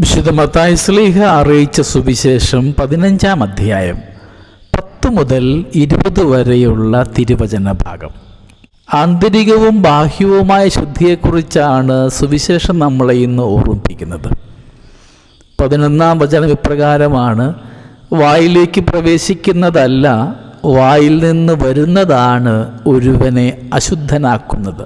വിശുദ്ധ മത്തായി സ്ലീഹ അറിയിച്ച സുവിശേഷം പതിനഞ്ചാം അധ്യായം പത്ത് മുതൽ ഇരുപത് വരെയുള്ള തിരുവചന ഭാഗം. ആന്തരികവും ബാഹ്യവുമായ ശുദ്ധിയെക്കുറിച്ചാണ് സുവിശേഷം നമ്മളെ ഇന്ന് ഓർമ്മിപ്പിക്കുന്നത്. പതിനൊന്നാം വചനം ഇപ്രകാരമാണ് വായിലേക്ക് പ്രവേശിക്കുന്നതല്ല വായിൽ നിന്ന് വരുന്നതാണ് ഒരുവനെ അശുദ്ധനാക്കുന്നത്.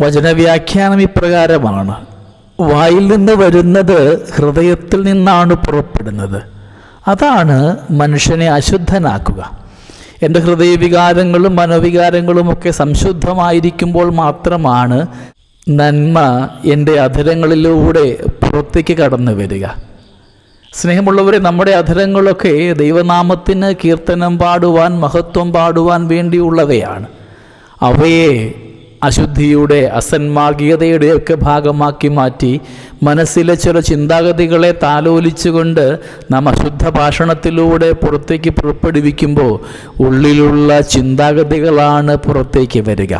വചനവ്യാഖ്യാനം ഇപ്രകാരമാണ് വായിൽ നിന്ന് വരുന്നത് ഹൃദയത്തിൽ നിന്നാണ് പുറപ്പെടുന്നത്. അതാണ് മനുഷ്യനെ അശുദ്ധനാക്കുക. എന്റെ ഹൃദയവികാരങ്ങളും മനോവികാരങ്ങളും ഒക്കെ സംശുദ്ധമായിരിക്കുമ്പോൾ മാത്രമാണ് നന്മ എന്റെ അധരങ്ങളിലൂടെ പുറത്തേക്ക് കടന്നു വരിക. സ്നേഹമുള്ളവരെ നമ്മുടെ അധരങ്ങളൊക്കെ ദൈവനാമത്തിന് കീർത്തനം പാടുവാൻ മഹത്വം പാടുവാൻ വേണ്ടിയുള്ളവയാണ്. അവയെ അശുദ്ധിയുടെ അസന്മാർഗീയതയുടെയൊക്കെ ഭാഗമാക്കി മാറ്റി മനസ്സിലെ ചില ചിന്താഗതികളെ താലോലിച്ചുകൊണ്ട് നാം അശുദ്ധ ഭാഷണത്തിലൂടെ പുറത്തേക്ക് പുറപ്പെടുവിക്കുമ്പോൾ ഉള്ളിലുള്ള ചിന്താഗതികളാണ് പുറത്തേക്ക് വരിക.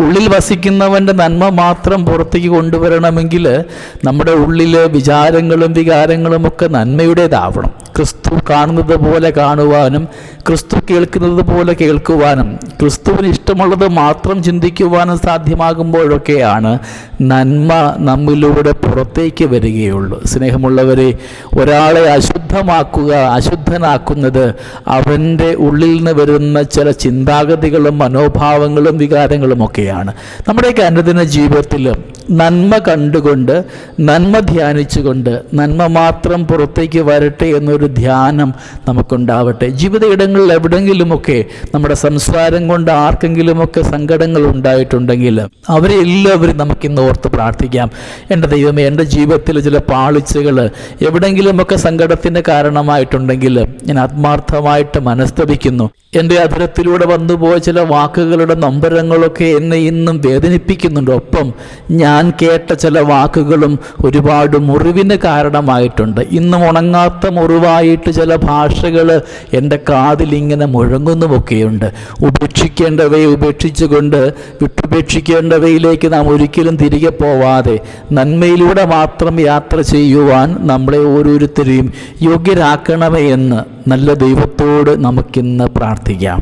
ഉള്ളിൽ വസിക്കുന്നവന്റെ നന്മ മാത്രം പുറത്തേക്ക് കൊണ്ടുവരണമെങ്കിൽ നമ്മുടെ ഉള്ളിലെ വിചാരങ്ങളും വികാരങ്ങളും ഒക്കെ നന്മയുടേതാവണം. ക്രിസ്തു കാണുന്നത് പോലെ കാണുവാനും ക്രിസ്തു കേൾക്കുന്നത് പോലെ കേൾക്കുവാനും ക്രിസ്തുവിന് ഇഷ്ടമുള്ളത് മാത്രം ചിന്തിക്കുവാനും സാധ്യമാകുമ്പോഴൊക്കെയാണ് നന്മ നമ്മിലൂടെ പുറത്തേക്ക് വരികയുള്ളൂ. സ്നേഹമുള്ളവരെ ഒരാളെ അശുദ്ധമാക്കുക അശുദ്ധനാക്കുന്നത് അവന്റെ ഉള്ളിൽ നിന്ന് വരുന്ന ചില ചിന്താഗതികളും മനോഭാവങ്ങളും വികാരങ്ങളും ഒക്കെയാണ്. നമ്മുടെയൊക്കെ അനുദിന ജീവിതത്തിൽ നന്മ കണ്ടുകൊണ്ട് നന്മ ധ്യാനിച്ചുകൊണ്ട് നന്മ മാത്രം പുറത്തേക്ക് വരട്ടെ എന്നൊരു ധ്യാനം നമുക്കുണ്ടാവട്ടെ. ജീവിത ഇടങ്ങളിൽ എവിടെങ്കിലുമൊക്കെ നമ്മുടെ സംസാരം കൊണ്ട് ആർക്കെങ്കിലുമൊക്കെ സങ്കടങ്ങൾ ഉണ്ടായിട്ടുണ്ടെങ്കിൽ അവരെ എല്ലാവരും നമുക്കിന്ന് ഓർത്ത് പ്രാർത്ഥിക്കാം. എന്റെ ദൈവമേ എന്റെ ജീവിതത്തിൽ ചില പാളിച്ചകൾ എവിടെങ്കിലുമൊക്കെ സങ്കടത്തിന്റെ കാരണമായിട്ടുണ്ടെങ്കിൽ ഞാൻ ആത്മാർത്ഥമായിട്ട് മനസ്തപിക്കുന്നു. എന്റെ അധരത്തിലൂടെ വന്നുപോയ ചില വാക്കുകളുടെ നമ്പരങ്ങളൊക്കെ എന്നെ ഇന്നും വേദനിപ്പിക്കുന്നുണ്ട്. ഒപ്പം ഞാൻ കേട്ട ചില വാക്കുകളും ഒരുപാട് മുറിവിന് കാരണമായിട്ടുണ്ട്. ഇന്നും ഉണങ്ങാത്ത മുറിവായിട്ട് ചില ഭാഷകൾ എന്റെ കാതിലിങ്ങനെ മുഴങ്ങുന്നുമൊക്കെയുണ്ട്. ഉപേക്ഷിക്കേണ്ടവയെ ഉപേക്ഷിച്ചുകൊണ്ട് വിട്ടുപേക്ഷിക്കേണ്ടവയിലേക്ക് നാം ഒരിക്കലും തിരികെ പോവാതെ നന്മയിലൂടെ മാത്രം യാത്ര ചെയ്യുവാൻ നമ്മളെ ഓരോരുത്തരെയും യോഗ്യരാക്കണമേ എന്ന് നല്ല ദൈവത്തോട് നമുക്കിന്ന് പ്രാർത്ഥിക്കാം.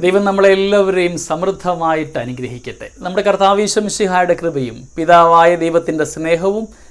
ദൈവം നമ്മളെല്ലാവരെയും സമൃദ്ധമായിട്ട് അനുഗ്രഹിക്കട്ടെ. നമ്മുടെ കർത്താവീശംഷിഹായുടെ കൃപയും പിതാവായ ദൈവത്തിന്റെ സ്നേഹവും